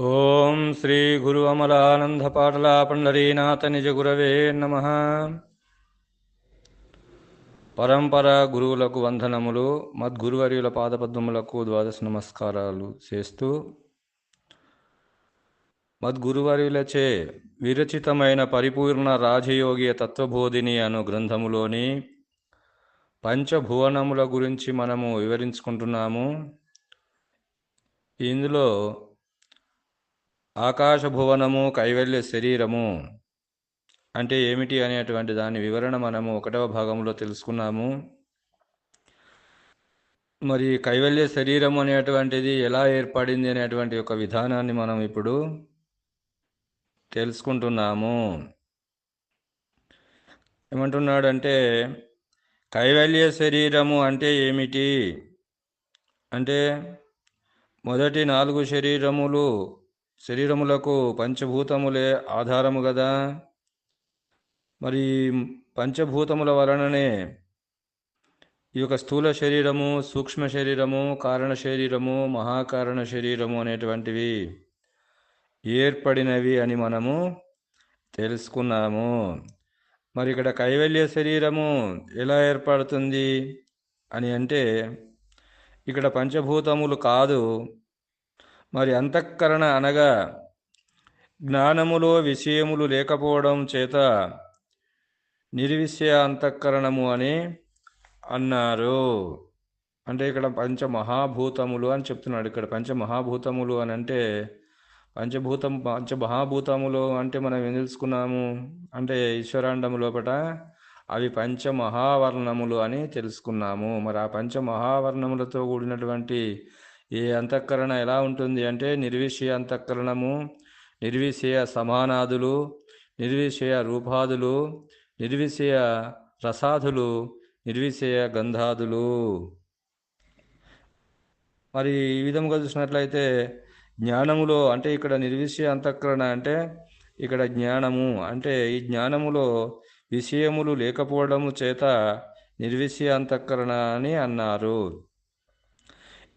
ఓం శ్రీ గురు అమలానంద పాటల పండరీనాథ నిజ గురవే నమ. పరంపర గురువులకు వందనములు మద్గురువర్యుల పాదపద్మములకు ద్వాదశ నమస్కారాలు చేస్తూ మద్గురువర్యులచే విరచితమైన పరిపూర్ణ రాజయోగి తత్వబోధిని అను గ్రంథములోని పంచభువనముల గురించి మనము వివరించుకుంటున్నాము. ఇందులో ఆకాశ భువనము కైవల్య శరీరము అంటే ఏమిటి అనేటువంటి దాని వివరణ మనము ఒకటవ భాగంలో తెలుసుకున్నాము. మరి కైవల్య శరీరం అనేటువంటిది ఎలా ఏర్పడింది అనేటువంటి ఒక విధానాన్ని మనం ఇప్పుడు తెలుసుకుంటున్నాము. ఏమంటున్నాడంటే కైవల్య శరీరము అంటే ఏమిటి? అంటే మొదటి నాలుగు శరీరములు శరీరములకు పంచభూతములే ఆధారము కదా మరి పంచభూతముల వలననే ఈ యొక్క స్థూల శరీరము సూక్ష్మ శరీరము కారణ శరీరము మహాకారణ శరీరము అనేటువంటివి ఏర్పడినవి అని మనము తెలుసుకున్నాము. మరి ఇక్కడ కైవల్య శరీరము ఎలా ఏర్పడుతుంది అని అంటే ఇక్కడ పంచభూతములు కాదు మరి అంతఃకరణ అనగా జ్ఞానములో విషయములు లేకపోవడం చేత నిర్విషయ అంతఃకరణము అని అన్నారు. అంటే ఇక్కడ పంచమహాభూతములు అని చెప్తున్నాడు. ఇక్కడ పంచమహాభూతములు అని అంటే పంచభూతం పంచమహాభూతములు అంటే మనం ఏం తెలుసుకున్నాము? అంటే ఈశ్వరాండము లోపట అవి పంచమహావర్ణములు అని తెలుసుకున్నాము. మరి ఆ పంచమహావర్ణములతో కూడినటువంటి ఈ అంతఃకరణ ఎలా ఉంటుంది అంటే నిర్విషయ అంతఃకరణము నిర్విషయ సమానాదులు నిర్విషయ రూపాదులు నిర్విషయ రసాదులు నిర్విషయ గంధాదులు. మరి ఈ విధంగా చూసినట్లయితే జ్ఞానములో అంటే ఇక్కడ నిర్విషయ అంతఃకరణ అంటే ఇక్కడ జ్ఞానము. అంటే ఈ జ్ఞానములో విషయములు లేకపోవడము చేత నిర్విషయ అంతఃకరణ అని అన్నారు.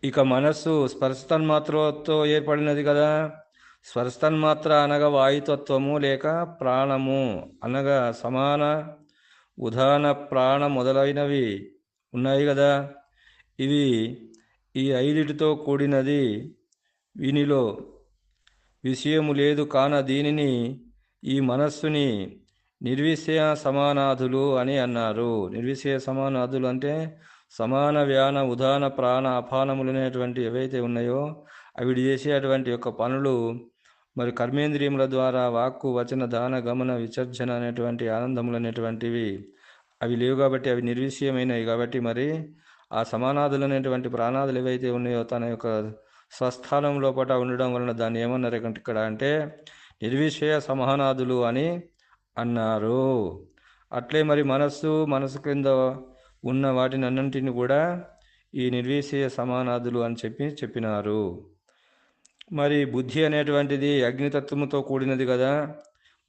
ఇక మనస్సు స్పర్శతన్మాత్రతో ఏర్పడినది కదా. స్పర్శతన్మాత్ర అనగా వాయుతత్వము లేక ప్రాణము. అనగా సమాన ఉదాహరణ ప్రాణ మొదలైనవి ఉన్నాయి కదా. ఇవి ఈ ఐదిటితో కూడినది. వీనిలో విషయము లేదు కాన దీనిని ఈ మనస్సుని నిర్విషయ సమానాధులు అని అన్నారు. నిర్విషయ సమానాధులు అంటే సమాన వ్యాన ఉదాన ప్రాణ అపానములనేటువంటి ఏవైతే ఉన్నాయో అవి చేసేటువంటి యొక్క పనులు మరి కర్మేంద్రియముల ద్వారా వాక్కు వచన దాన గమన విచర్జన అనేటువంటి ఆనందములు అనేటువంటివి అవి లేవు కాబట్టి అవి నిర్విషయమైనవి కాబట్టి మరి ఆ సమానాదులు అనేటువంటి ప్రాణాదులు ఏవైతే ఉన్నాయో తన యొక్క స్వస్థానం లోపల ఉండడం వలన దాన్ని ఏమన్నారు ఇక్కడ అంటే నిర్విషయ సమానాదులు అని అన్నారు. అట్లే మరి మనస్సు మనసు క్రింద ఉన్న వాటిని అన్నింటిని కూడా ఈ నిర్విషయ సమానాదులు అని చెప్పి చెప్పినారు. మరి బుద్ధి అనేటువంటిది అగ్నితత్వముతో కూడినది కదా.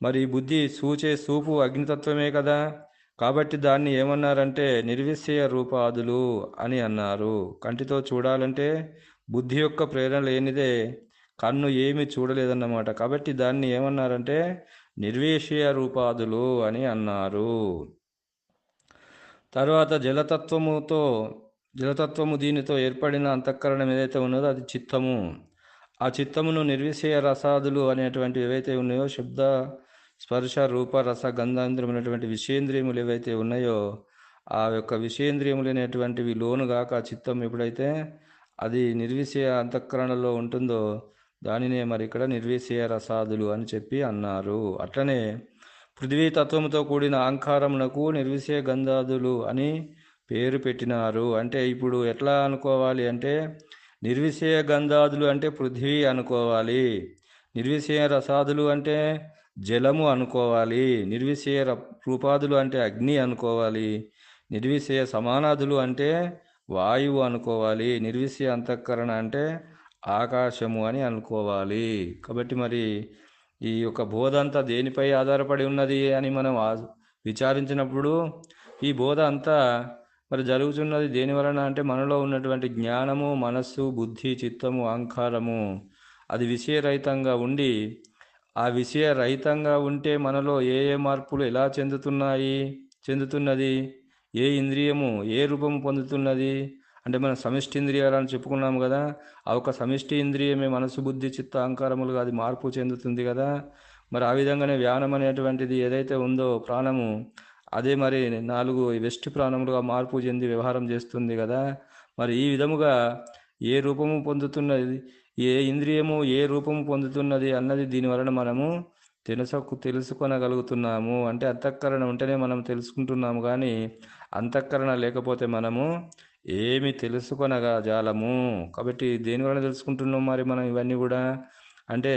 మరి బుద్ధి సూచే సూపు అగ్నితత్వమే కదా. కాబట్టి దాన్ని ఏమన్నారంటే నిర్విషయ రూపాదులు అని అన్నారు. కంటితో చూడాలంటే బుద్ధి యొక్క ప్రేరణ లేనిదే కన్ను ఏమి చూడలేదన్నమాట. కాబట్టి దాన్ని ఏమన్నారంటే నిర్వేషయ రూపాదులు అని అన్నారు. తర్వాత జలతత్వముతో జలతత్వము దీనితో ఏర్పడిన అంతఃకరణం ఏదైతే ఉన్నదో అది చిత్తము. ఆ చిత్తమును నిర్విషయ రసాదులు అనేటువంటి ఏవైతే ఉన్నాయో శబ్ద స్పర్శ రూప రస గంధాంధ్రమైనటువంటి విషేంద్రియములు ఏవైతే ఉన్నాయో ఆ యొక్క విషేంద్రియములు అనేటువంటివి లోనుగాక చిత్తం ఎప్పుడైతే అది నిర్విషయ అంతఃకరణలో ఉంటుందో దానినే మరి ఇక్కడ నిర్విషయ రసాదులు అని చెప్పి అన్నారు. అట్లనే పృథ్వీ తత్వముతో కూడిన అహంకారమునకు నిర్విషయ గంధాదులు అని పేరు పెట్టినారు. అంటే ఇప్పుడు ఎట్లా అనుకోవాలి అంటే నిర్విషయ గంధాదులు అంటే పృథ్వీ అనుకోవాలి. నిర్విషయ రసాదులు అంటే జలము అనుకోవాలి. నిర్విషయ రూపాదులు అంటే అగ్ని అనుకోవాలి. నిర్విషయ సమానాదులు అంటే వాయువు అనుకోవాలి. నిర్విషయ అంతఃకరణ అంటే ఆకాశము అని అనుకోవాలి. కాబట్టి మరి ఈ యొక్క బోధ అంతా దేనిపై ఆధారపడి ఉన్నది అని మనం విచారించినప్పుడు ఈ బోధ అంతా మరి జరుగుతున్నది దేని వలన అంటే మనలో ఉన్నటువంటి జ్ఞానము మనస్సు బుద్ధి చిత్తము అహంకారము. అది విషయరహితంగా ఉండి ఆ విషయరహితంగా ఉంటే మనలో ఏ ఏ మార్పులు ఎలా చెందుతున్నాయి చెందుతున్నది ఏ ఇంద్రియము ఏ రూపము పొందుతున్నది అంటే మనం సమిష్టి ఇంద్రియాలని చెప్పుకున్నాము కదా ఆ ఒక సమిష్టి ఇంద్రియమే మనసు బుద్ధి చిత్త అహంకారములుగా అది మార్పు చెందుతుంది కదా. మరి ఆ విధంగానే వ్యానం అనేటువంటిది ఏదైతే ఉందో ప్రాణము అదే మరి నాలుగు వెస్ట్ ప్రాణములుగా మార్పు చెంది వ్యవహారం చేస్తుంది కదా. మరి ఈ విధముగా ఏ రూపము పొందుతున్నది ఏ ఇంద్రియము ఏ రూపము పొందుతున్నది అన్నది దీని వలన మనము తెలుసకు తెలుసుకొనగలుగుతున్నాము. అంటే అంతఃకరణ ఉంటేనే మనం తెలుసుకుంటున్నాము కానీ అంతఃకరణ లేకపోతే మనము ఏమి తెలుసుకొనగా జాలము? కాబట్టి దేని వలన తెలుసుకుంటున్నాం మరి మనం ఇవన్నీ కూడా? అంటే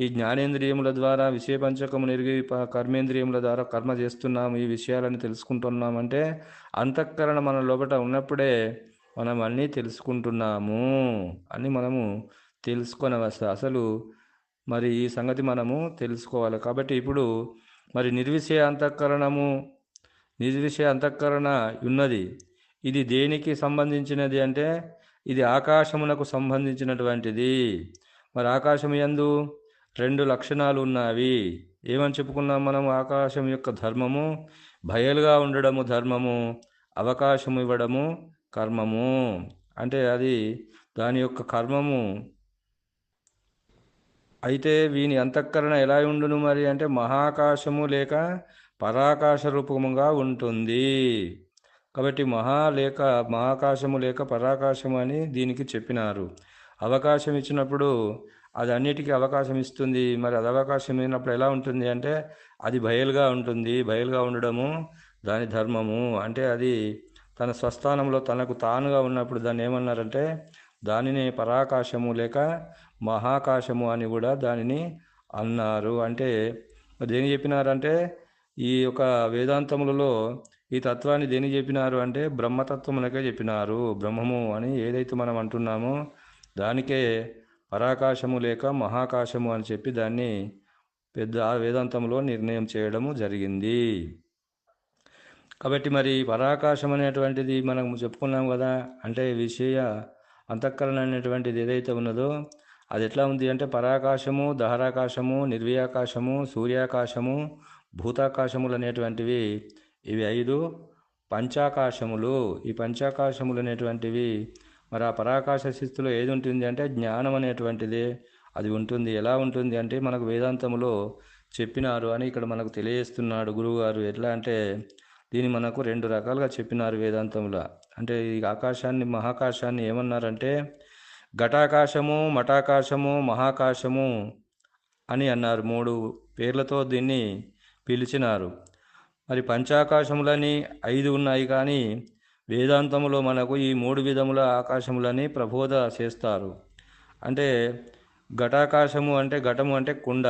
ఈ జ్ఞానేంద్రియముల ద్వారా విషయ పంచకము నెరిగి కర్మేంద్రియముల ద్వారా కర్మ చేస్తున్నాము ఈ విషయాలని తెలుసుకుంటున్నామంటే అంతఃకరణ మన లోపల ఉన్నప్పుడే మనం అన్నీ తెలుసుకుంటున్నాము అని మనము తెలుసుకొనవలసి అసలు మరి ఈ సంగతి మనము తెలుసుకోవాలి. కాబట్టి ఇప్పుడు మరి నిర్విషయ అంతఃకరణము నిర్విషయ అంతఃకరణ ఉన్నది. ఇది దేనికి సంబంధించినది అంటే ఇది ఆకాశమునకు సంబంధించినటువంటిది. మరి ఆకాశం యందు రెండు లక్షణాలు ఉన్నవి. ఏమని చెప్పుకున్నాం మనం? ఆకాశం యొక్క ధర్మము బయలుగా ఉండడము ధర్మము అవకాశం ఇవ్వడము కర్మము. అంటే అది దాని యొక్క కర్మము. అయితే వీని అంతఃకరణ ఎలా ఉండును మరి? అంటే మహాకాశము లేక పరాకాశ రూపముగా ఉంటుంది. కాబట్టి మహా లేక మహాకాశము లేక పరాకాశము అని దీనికి చెప్పినారు. అవకాశం ఇచ్చినప్పుడు అది అన్నిటికీ అవకాశం ఇస్తుంది. మరి అది అవకాశం ఇచ్చినప్పుడు ఎలా ఉంటుంది అంటే అది బయలుగా ఉంటుంది. బయలుగా ఉండడము దాని ధర్మము. అంటే అది తన స్వస్థానంలో తనకు తానుగా ఉన్నప్పుడు దాన్ని ఏమన్నారంటే దానిని పరాకాశము లేక మహాకాశము అని కూడా దానిని అన్నారు. అంటే దేని చెప్పినారంటే ఈ యొక్క వేదాంతములలో ఈ తత్వాన్ని దేని చెప్పినారు అంటే బ్రహ్మతత్వమునకే చెప్పినారు. బ్రహ్మము అని ఏదైతే మనం అంటున్నామో దానికే పరాకాశము లేక మహాకాశము అని చెప్పి దాన్ని పెద్ద వేదాంతంలో నిర్ణయం చేయడము జరిగింది. కాబట్టి మరి పరాకాశం అనేటువంటిది మనం చెప్పుకున్నాం కదా అంటే విషయ అంతఃకరణ అనేటువంటిది ఏదైతే ఉన్నదో అది ఎట్లా ఉంది అంటే పరాకాశము దహరాకాశము నిర్వ్యాకాశము సూర్యాకాశము భూతాకాశములు అనేటువంటివి ఇవి ఐదు. పంచాకాశములు. ఈ పంచాకాశములు అనేటువంటివి మరి ఆ పరాకాశ స్థితిలో ఏది ఉంటుంది అంటే జ్ఞానం అనేటువంటిది అది ఉంటుంది. ఎలా ఉంటుంది అంటే మనకు వేదాంతములో చెప్పినారు అని ఇక్కడ మనకు తెలియజేస్తున్నాడు గురువుగారు. ఎట్లా అంటే దీన్ని మనకు రెండు రకాలుగా చెప్పినారు వేదాంతంలో అంటే ఈ ఆకాశాన్ని మహాకాశాన్ని ఏమన్నారంటే ఘటాకాశము మఠాకాశము మహాకాశము అని అన్నారు. మూడు పేర్లతో దీన్ని పిలిచినారు. మరి పంచాకాశములని ఐదు ఉన్నాయి కానీ వేదాంతములో మనకు ఈ మూడు విధముల ఆకాశములని ప్రబోధ చేస్తారు. అంటే ఘటాకాశము అంటే ఘటము అంటే కుండ.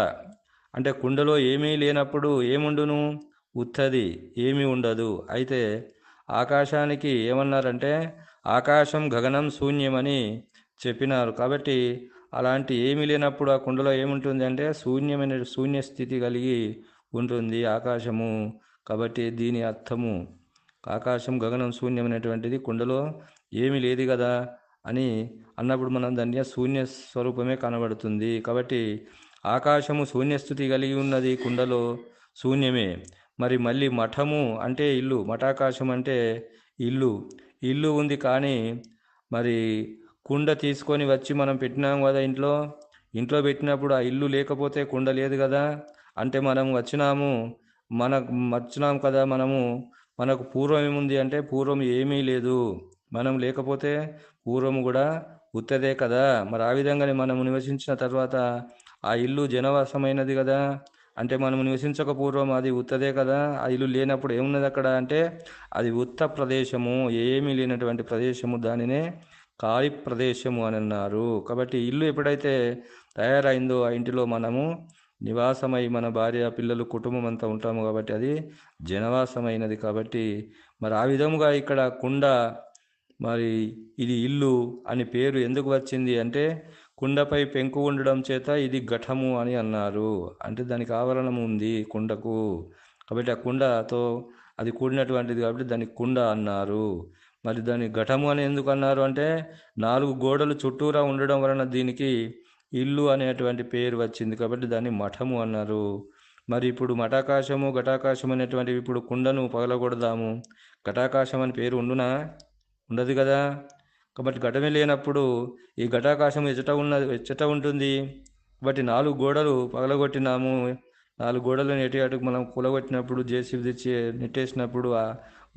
అంటే కుండలో ఏమీ లేనప్పుడు ఏముండును? ఉత్తది ఏమీ ఉండదు. అయితే ఆకాశానికి ఏమన్నారంటే ఆకాశం గగనం శూన్యమని చెప్పినారు. కాబట్టి అలాంటి ఏమీ లేనప్పుడు ఆ కుండలో ఏముంటుంది అంటే శూన్యమైన శూన్య స్థితి కలిగి ఉంటుంది ఆకాశము. కాబట్టి దీని అర్థము ఆకాశం గగనం శూన్యమైనటువంటిది కుండలో ఏమీ లేదు కదా అని అన్నప్పుడు మనం దాన్ని శూన్య స్వరూపమే కనబడుతుంది. కాబట్టి ఆకాశము శూన్యస్థితి కలిగి ఉన్నది కుండలో శూన్యమే. మరి మళ్ళీ మఠము అంటే ఇల్లు మఠాకాశం అంటే ఇల్లు. ఇల్లు ఉంది కానీ మరి కుండ తీసుకొని వచ్చి మనం పెట్టినాం కదా ఇంట్లో? ఇంట్లో పెట్టినప్పుడు ఆ ఇల్లు లేకపోతే కుండ లేదు కదా? అంటే మనం వచ్చినాము మనకు మర్చినాం కదా మనము. మనకు పూర్వం ఏముంది అంటే పూర్వం ఏమీ లేదు. మనం లేకపోతే పూర్వం కూడా ఉత్తదే కదా. మరి ఆ విధంగానే మనము నివసించిన తర్వాత ఆ ఇల్లు జనవాసమైనది కదా. అంటే మనం నివసించక పూర్వం అది ఉత్తదే కదా. ఆ ఇల్లు లేనప్పుడు ఏమున్నది అక్కడ అంటే అది ఉత్త ప్రదేశము. ఏమీ లేనటువంటి ప్రదేశము. దానినే ఖాళీ ప్రదేశము అని అన్నారు. కాబట్టి ఇల్లు ఎప్పుడైతే తయారైందో ఆ ఇంటిలో మనము నివాసమై మన భార్య పిల్లలు కుటుంబం అంతా ఉంటాము కాబట్టి అది జనవాసమైనది కాబట్టి మరి ఆ విధముగా ఇక్కడ కుండ మరి ఇది ఇల్లు అని పేరు ఎందుకు వచ్చింది అంటే కుండపై పెంకు ఉండడం చేత ఇది ఘటము అని అన్నారు. అంటే దానికి ఆవరణం ఉంది కుండకు. కాబట్టి ఆ కుండతో అది కూడినటువంటిది కాబట్టి దానికి కుండ అన్నారు. మరి దాని ఘటము అని ఎందుకు అన్నారు అంటే నాలుగు గోడలు చుట్టూరా ఉండడం వలన దీనికి ఇల్లు అనేటువంటి పేరు వచ్చింది కాబట్టి దాన్ని మఠము అన్నారు. మరి ఇప్పుడు మఠాకాశము ఘటాకాశం అనేటువంటివి ఇప్పుడు కుండను పగలగొడదాము. ఘటాకాశం అని పేరు ఉండునా? ఉండదు కదా. కాబట్టి ఘటమే లేనప్పుడు ఈ ఘటాకాశం ఎచ్చట ఉన్నది ఎచ్చట ఉంటుంది. కాబట్టి నాలుగు గోడలు పగలగొట్టినాము. నాలుగు గోడలు నెట్టి అటుకు మనం కూలగొట్టినప్పుడు జేసీబీ తెచ్చి నెట్టేసినప్పుడు ఆ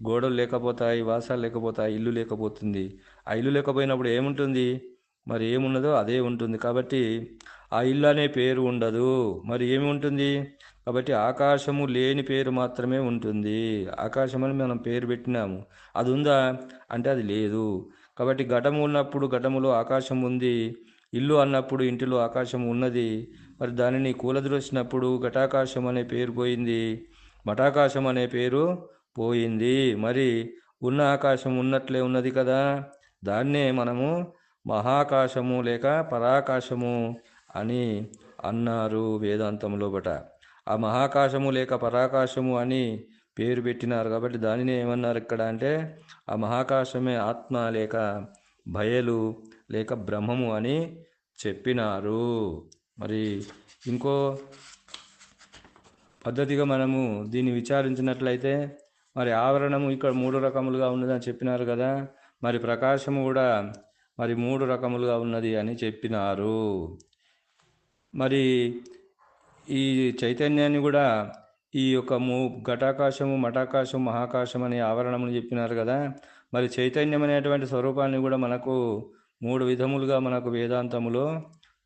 గోడలు లేకపోతాయి వాసాలు లేకపోతాయి ఇల్లు లేకపోతుంది. ఆ ఇల్లు లేకపోయినప్పుడు ఏముంటుంది? మరి ఏమున్నదో అదే ఉంటుంది. కాబట్టి ఆ ఇల్లు అనే పేరు ఉండదు. మరి ఏమి ఉంటుంది? కాబట్టి ఆకాశము లేని పేరు మాత్రమే ఉంటుంది. ఆకాశం అని మనం పేరు పెట్టినాము. అది ఉందా అంటే అది లేదు. కాబట్టి ఘటము ఉన్నప్పుడు ఘటములో ఆకాశం ఉంది. ఇల్లు అన్నప్పుడు ఇంటిలో ఆకాశం ఉన్నది. మరి దానిని కూలద్రోసినప్పుడు ఘటాకాశం అనే పేరు పోయింది. మఠాకాశం అనే పేరు పోయింది. మరి ఉన్న ఆకాశం ఉన్నట్లే ఉన్నది కదా. దాన్నే మనము మహాకాశము లేక పరాకాశము అని అన్నారు వేదాంతంలో బట. ఆ మహాకాశము లేక పరాకాశము అని పేరు పెట్టినారు కాబట్టి దానిని ఏమన్నారు ఇక్కడ అంటే ఆ మహాకాశమే ఆత్మ లేక భయలు లేక బ్రహ్మము అని చెప్పినారు. మరి ఇంకో పద్ధతిగా మనము దీన్ని విచారించినట్లయితే మరి ఆవరణము ఇక్కడ మూడు రకములుగా ఉన్నదని చెప్పినారు కదా. మరి ప్రకాశము కూడా మరి మూడు రకములుగా ఉన్నది అని చెప్పినారు. మరి ఈ చైతన్యాన్ని కూడా ఈ యొక్క మూ ఘటాకాశము మఠాకాశం మహాకాశం అనే ఆవరణములు చెప్పినారు కదా. మరి చైతన్యం అనేటువంటి స్వరూపాన్ని కూడా మనకు మూడు విధములుగా మనకు వేదాంతములో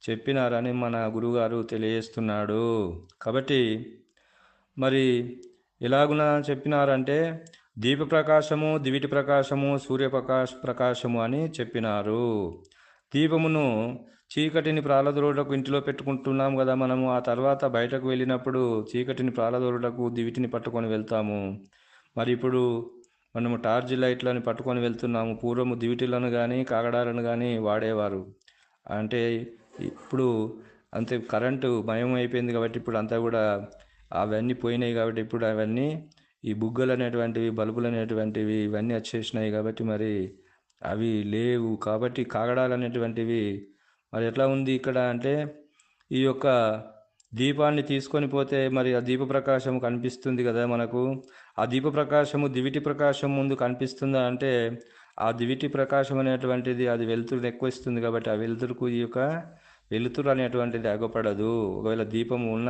చెప్పినారని మన గురుగారు తెలియజేస్తున్నాడు. కాబట్టి మరి ఎలాగున చెప్పినారంటే దీపప్రకాశము దివిటి ప్రకాశము సూర్యప్రకాశ ప్రకాశము అని చెప్పినారు. దీపమును చీకటిని ప్రాలదోరుటకు ఇంటిలో పెట్టుకుంటున్నాం కదా మనము. ఆ తర్వాత బయటకు వెళ్ళినప్పుడు చీకటిని ప్రాలదోరుటకు దివిటిని పట్టుకొని వెళ్తాము. మరి ఇప్పుడు మనము టార్చ్ లైట్లను పట్టుకొని వెళ్తున్నాము. పూర్వము దివిటిలను కానీ కాగడాలను కానీ వాడేవారు. అంటే ఇప్పుడు అంతే కరెంటు మయం అయిపోయింది కాబట్టి ఇప్పుడు అంతా కూడా అవన్నీ పోయినాయి కాబట్టి ఇప్పుడు అవన్నీ ఈ బుగ్గలు అనేటువంటివి బల్బులు అనేటువంటివి ఇవన్నీ వచ్చేసినాయి కాబట్టి మరి అవి లేవు. కాబట్టి కాగడాలు అనేటువంటివి మరి ఎట్లా ఉంది ఇక్కడ అంటే ఈ యొక్క దీపాన్ని తీసుకొని పోతే మరి ఆ దీప ప్రకాశం కనిపిస్తుంది కదా మనకు. ఆ దీప ప్రకాశము దివిటి ప్రకాశం ముందు కనిపిస్తుందా అంటే ఆ దివిటి ప్రకాశం అనేటువంటిది అది వెలుతురు ఎక్కువ ఇస్తుంది కాబట్టి ఆ వెలుతురుకు ఈ యొక్క వెలుతురు అనేటువంటిది అగపడదు. ఒకవేళ దీపము ఉన్న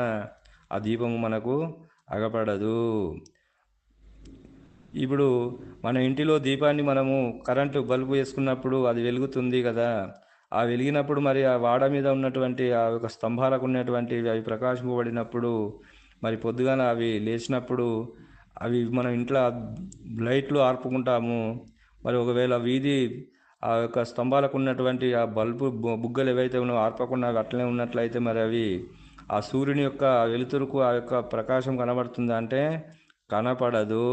ఆ దీపము మనకు అగపడదు. ఇప్పుడు మన ఇంటిలో దీపాన్ని మనము కరెంటు బల్బు వేసుకున్నప్పుడు అది వెలుగుతుంది కదా. ఆ వెలిగినప్పుడు మరి ఆ వాడ మీద ఉన్నటువంటి ఆ యొక్క స్తంభాలకు ఉన్నటువంటి అవి ప్రకాశింపబడినప్పుడు మరి పొద్దుగాన అవి లేచినప్పుడు అవి మన ఇంట్లో లైట్లు ఆర్పుకుంటాము. మరి ఒకవేళ వీధి ఆ యొక్క స్తంభాలకు ఉన్నటువంటి ఆ బల్బు బు- బుగ్గలు ఏవైతే ఉన్నాయో ఆర్పకుండా అవి అట్లనే ఉన్నట్లయితే మరి అవి ఆ సూర్యుని యొక్క వెలుతురుకు ఆ యొక్క ప్రకాశం కనబడుతుందంటే అంటే కనపడదు.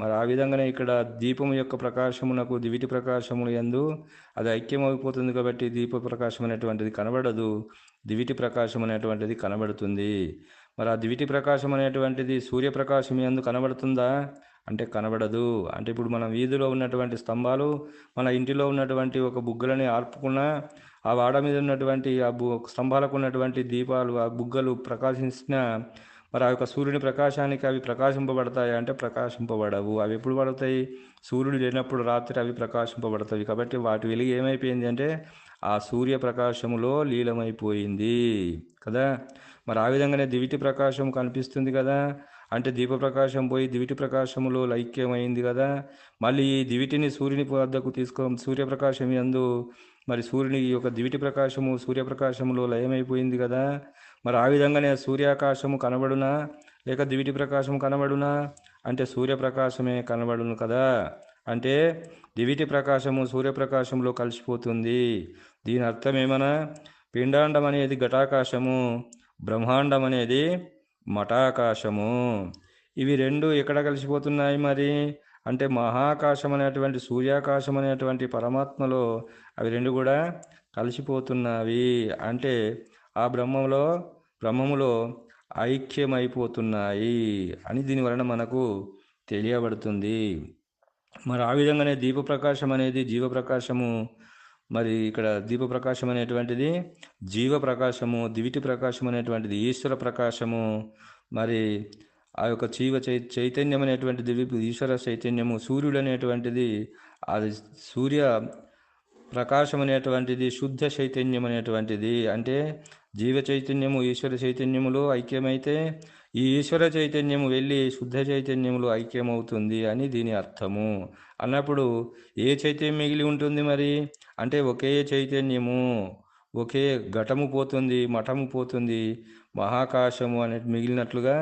మరి ఆ విధంగానే ఇక్కడ దీపం యొక్క ప్రకాశమునకు దివిటి ప్రకాశములు ఎందు అది ఐక్యమైపోతుంది కాబట్టి దీప ప్రకాశం అనేటువంటిది కనబడదు. దివిటి ప్రకాశం అనేటువంటిది కనబడుతుంది. మరి ఆ దివిటి ప్రకాశం అనేటువంటిది సూర్యప్రకాశం ఎందు కనబడుతుందా? అంటే కనబడదు. అంటే ఇప్పుడు మన వీధిలో ఉన్నటువంటి స్తంభాలు మన ఇంటిలో ఉన్నటువంటి ఒక బుగ్గలని ఆర్పుకున్న ఆ వాడ మీద ఉన్నటువంటి ఆ బు స్తంభాలకు ఉన్నటువంటి దీపాలు ఆ బుగ్గలు ప్రకాశించిన మరి ఆ యొక్క సూర్యుని ప్రకాశానికి అవి ప్రకాశింపబడతాయి అంటే ప్రకాశింపబడవు. అవి ఎప్పుడు పడతాయి? సూర్యుడు లేనప్పుడు రాత్రి అవి ప్రకాశింపబడతాయి. కాబట్టి వాటి వెలుగు ఏమైపోయింది అంటే ఆ సూర్య ప్రకాశములో లీలమైపోయింది కదా? మరి ఆ విధంగానే దివిటి ప్రకాశం కనిపిస్తుంది కదా? అంటే దీప ప్రకాశం పోయి దివిటి ప్రకాశములో లైక్యమైంది కదా? మళ్ళీ ఈ దివిటిని సూర్యుని వద్దకు తీసుకో సూర్యప్రకాశం యందు మరి సూర్యుని యొక్క దివిటి ప్రకాశము సూర్యప్రకాశములో లయమైపోయింది కదా. మరి ఆ విధంగానే సూర్యాకాశము కనబడునా? లేక దివిటి ప్రకాశం కనబడునా? అంటే సూర్యప్రకాశమే కనబడును కదా. అంటే దివిటి ప్రకాశము సూర్యప్రకాశంలో కలిసిపోతుంది. దీని అర్థం ఏమన్నా పిండాండం అనేది ఘటాకాశము బ్రహ్మాండం అనేది మఠాకాశము. ఇవి రెండు ఎక్కడ కలిసిపోతున్నాయి మరి? అంటే మహాకాశం అనేటువంటి సూర్యాకాశం అనేటువంటి పరమాత్మలో అవి రెండు కూడా కలిసిపోతున్నవి. అంటే ఆ బ్రహ్మంలో బ్రహ్మములో ఐక్యమైపోతున్నాయి అని దీని వలన మనకు తెలియబడుతుంది. మరి ఆ విధంగానే దీపప్రకాశం అనేది జీవప్రకాశము. మరి ఇక్కడ దీపప్రకాశం అనేటువంటిది జీవ ప్రకాశము దివిటి ప్రకాశం అనేటువంటిది ఈశ్వర ప్రకాశము మరి ఆ యొక్క జీవ చై చైతన్యం అనేటువంటి ఈశ్వర చైతన్యము సూర్యుడు అనేటువంటిది అది సూర్య ప్రకాశం అనేటువంటిది శుద్ధ చైతన్యం అనేటువంటిది అంటే జీవ చైతన్యము ఈశ్వర చైతన్యములో ఐక్యమైతే ఈ ఈశ్వర చైతన్యము వెళ్ళి శుద్ధ చైతన్యములో ఐక్యమవుతుంది అని దీని అర్థము. అన్నప్పుడు ఏ చైతన్యం మిగిలి ఉంటుంది మరి? అంటే ఒకే చైతన్యము ఒకే ఘటము పోతుంది మఠము పోతుంది మహాకాశము అనే మిగిలినట్లుగా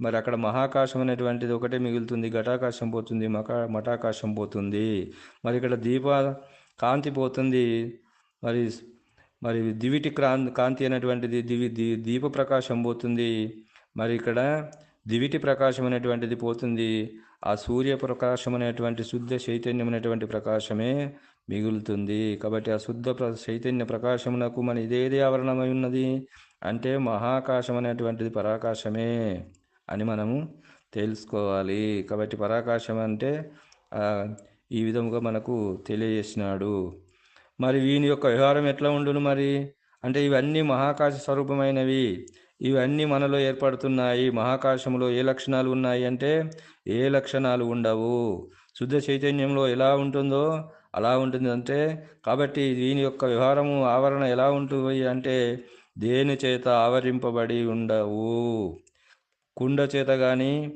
మరి అక్కడ మహాకాశం అనేటువంటిది ఒకటే మిగులుతుంది ఘటాకాశం పోతుంది మకా మఠాకాశం పోతుంది. మరి ఇక్కడ దీప కాంతి పోతుంది. మరి మరి దివిటి క్రాంతి కాంతి అనేటువంటిది దివి దీ దీప ప్రకాశం పోతుంది. మరి ఇక్కడ దివిటి ప్రకాశం అనేటువంటిది పోతుంది. ఆ సూర్య ప్రకాశం అనేటువంటి శుద్ధ చైతన్యం అనేటువంటి ప్రకాశమే మిగులుతుంది. కాబట్టి ఆ శుద్ధ ప్ర చైతన్య ప్రకాశమునకు మన ఇదేది ఆవరణమై ఉన్నది? అంటే మహాకాశం అనేటువంటిది పరాకాశమే. అని మనము తెలుసుకోవాలి. కాబట్టి పరాకాశం అంటే ఈ విధముగా మనకు తెలియజేసినాడు. మరి వీని యొక్క వ్యవహారం ఎట్లా ఉండును మరి? అంటే ఇవన్నీ మహాకాశ స్వరూపమైనవి. ఇవన్నీ మనలో ఏర్పడుతున్నాయి. మహాకాశంలో ఏ లక్షణాలు ఉన్నాయి అంటే ఏ లక్షణాలు ఉండవు. శుద్ధ చైతన్యంలో ఎలా ఉంటుందో అలా ఉంటుంది అంటే కాబట్టి దీని యొక్క వ్యవహారము ఆవరణ ఎలా ఉంటుంది అంటే దేని చేత ఆవరింపబడి ఉండవు. కుండ చేత కానీ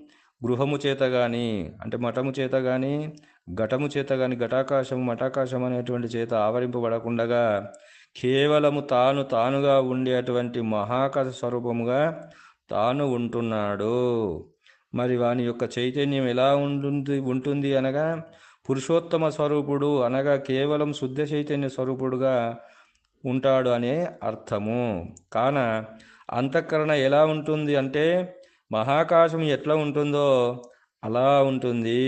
గృహము చేత కానీ అంటే మఠము చేత కానీ ఘటము చేత కానీ ఘటాకాశం మఠాకాశం అనేటువంటి చేత ఆవరింపబడకుండగా కేవలము తాను తానుగా ఉండేటువంటి మహాకథ స్వరూపముగా తాను ఉంటున్నాడు. మరి వాని యొక్క చైతన్యం ఎలా ఉంటుంది ఉంటుంది అనగా పురుషోత్తమ స్వరూపుడు అనగా కేవలం శుద్ధ చైతన్య స్వరూపుడుగా ఉంటాడు అనే అర్థము. కాన అంతఃకరణ ఎలా ఉంటుంది అంటే మహాకాశం ఎట్లా ఉంటుందో అలా ఉంటుంది.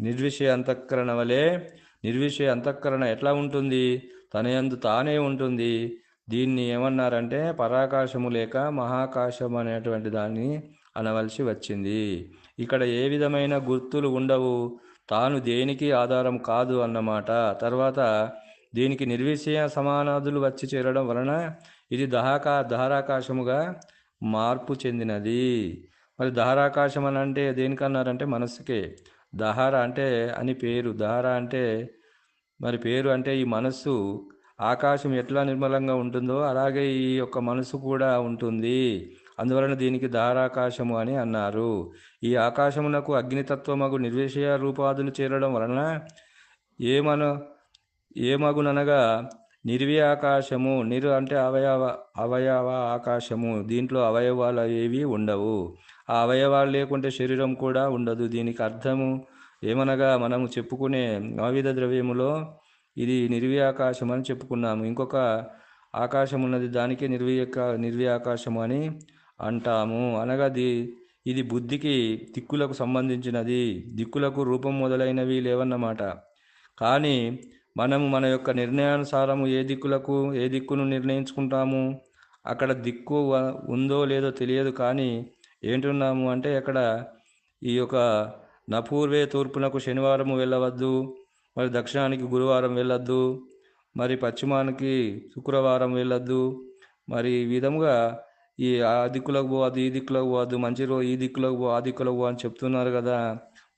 నిర్విషయ అంతఃకరణ వలె నిర్విషయ అంతఃకరణ ఎట్లా ఉంటుంది? తన యందు తానే ఉంటుంది. దీన్ని ఏమన్నారంటే పరాకాశము లేక మహాకాశం అనేటువంటి దాన్ని అనవలసి వచ్చింది. ఇక్కడ ఏ విధమైన గుర్తులు ఉండవు. తాను దేనికి ఆధారం కాదు అన్నమాట. తర్వాత దీనికి నిర్విషయ సమానాదులు వచ్చి చేరడం వలన ఇది దహాకా దహారాకాశముగా మార్పు చెందినది. మరి దహారాకాశం అని అంటే దేనికన్నారంటే మనస్సుకే. దహార అంటే అని పేరు. దహార అంటే మరి పేరు అంటే ఈ మనస్సు ఆకాశం ఎట్లా నిర్మలంగా ఉంటుందో అలాగే ఈ యొక్క మనసు కూడా ఉంటుంది. అందువలన దీనికి దారాకాశము అని అన్నారు. ఈ ఆకాశమునకు అగ్నితత్వమగు నిర్విషయ రూపాదులు చేరడం వలన ఏమన ఏమగుననగా నిర్వి ఆకాశము నిరు అంటే అవయవ అవయవ ఆకాశము దీంట్లో అవయవాలు ఏవి ఉండవు. ఆ అవయవాలు లేకుంటే శరీరం కూడా ఉండదు. దీనికి అర్థము ఏమనగా మనము చెప్పుకునే నవవిధ ద్రవ్యములో ఇది నిర్వీ ఆకాశం అని చెప్పుకున్నాము. ఇంకొక ఆకాశం ఉన్నది దానికి నిర్వియక నిర్వీ ఆకాశం అని అంటాము. అనగా దీ ఇది బుద్ధికి దిక్కులకు సంబంధించినది. దిక్కులకు రూపం మొదలైనవి లేవన్నమాట. కానీ మనము మన యొక్క నిర్ణయానుసారము ఏ దిక్కులకు ఏ దిక్కును నిర్ణయించుకుంటాము? అక్కడ దిక్కు ఉందో లేదో తెలియదు కానీ ఏంటున్నాము అంటే అక్కడ ఈ యొక్క నపూర్వే తూర్పునకు శనివారం వెళ్ళవద్దు మరి దక్షిణానికి గురువారం వెళ్ళొద్దు మరి పశ్చిమానికి శుక్రవారం వెళ్ళొద్దు మరి ఈ విధముగా ఈ ఆ దిక్కులకు పోవద్దు ఈ దిక్కులకు పోవద్దు మంచి రోజు ఈ దిక్కులకు పో ఆ దిక్కులకు పో అని చెప్తున్నారు కదా.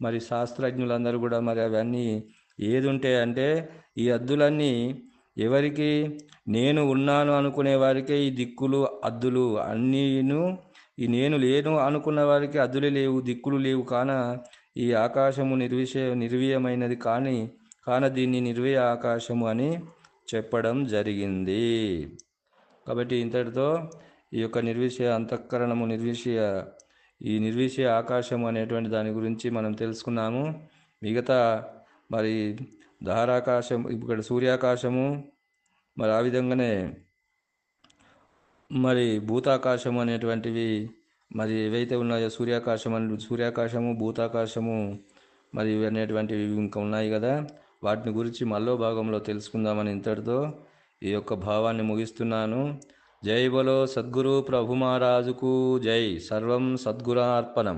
మరి శాస్త్రజ్ఞులందరూ కూడా మరి అవన్నీ ఏది ఉంటే అంటే ఈ అద్దులన్నీ ఎవరికి? నేను ఉన్నాను అనుకునే వారికే ఈ దిక్కులు అద్దులు అన్నీను ఈ నేను లేను అనుకున్న వారికి అద్దులే లేవు దిక్కులు లేవు. కాన ఈ ఆకాశము నిర్విష నిర్వీయమైనది కానీ కాన దీన్ని నిర్వీయ ఆకాశము అని చెప్పడం జరిగింది. కాబట్టి ఇంతటితో ఈ యొక్క నిర్విషయ అంతఃకరణము నిర్విషయ ఈ నిర్విషయ ఆకాశము అనేటువంటి దాని గురించి మనం తెలుసుకున్నాము. మిగతా మరి ధారాకాశం ఇక్కడ సూర్యాకాశము మరి ఆ విధంగానే మరి భూతాకాశం అనేటువంటివి మరి ఏవైతే ఉన్నాయో సూర్యాకాశం అని సూర్యాకాశము భూతాకాశము మరి అనేటువంటివి ఇంకా ఉన్నాయి కదా. వాటిని గురించి మళ్ళో భాగంలో తెలుసుకుందామని ఇంతటితో ఈ యొక్క భావాన్ని ముగిస్తున్నాను. జై బలో సద్గురు ప్రభు మహారాజుకు జై. సర్వం సద్గురార్పణం.